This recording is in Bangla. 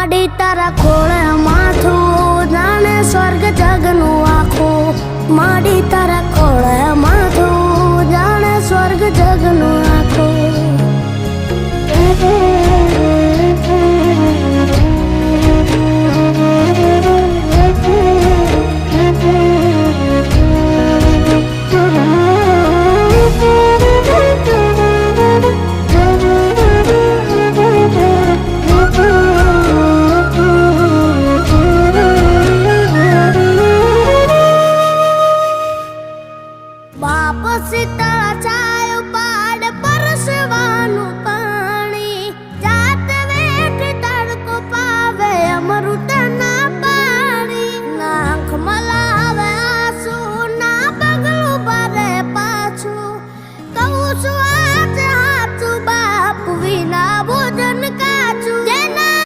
માડી તારા ખોળે वापस तड़ा